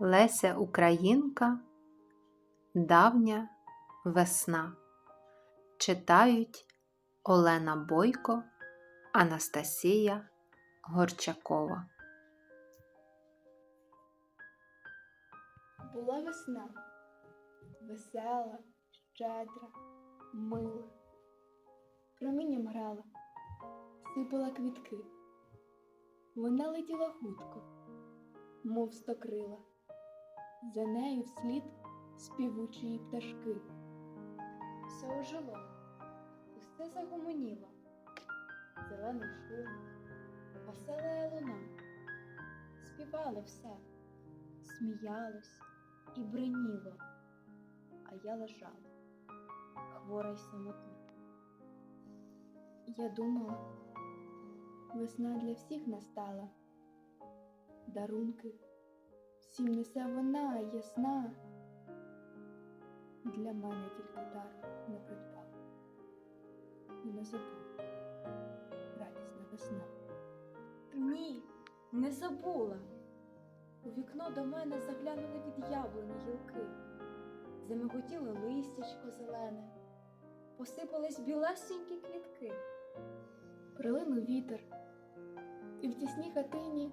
Леся Українка, Давня весна. Читають Олена Бойко, Анастасія Горчакова. Була весна, весела, щедра, мила. Промінням грала, сипала квітки. Вона летіла хутко, мов стокрила. За нею вслід співучі пташки. Все ожило, усе загомоніло. Зелений шум, весела луна. Співало все сміялось і бриніло, а я лежала, хвора й самотна. Я думала, весна для всіх настала, дарунки всім несе вона ясна. Для мене тільки дар не придбав, і не забув радісна весна. Ні, не забула. У вікно до мене заглянули від яблуні гілки, замиготіло листячко зелене, посипались білесенькі квітки. Прилинув вітер, і в тісній хатині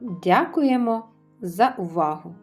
Дякуємо за увагу!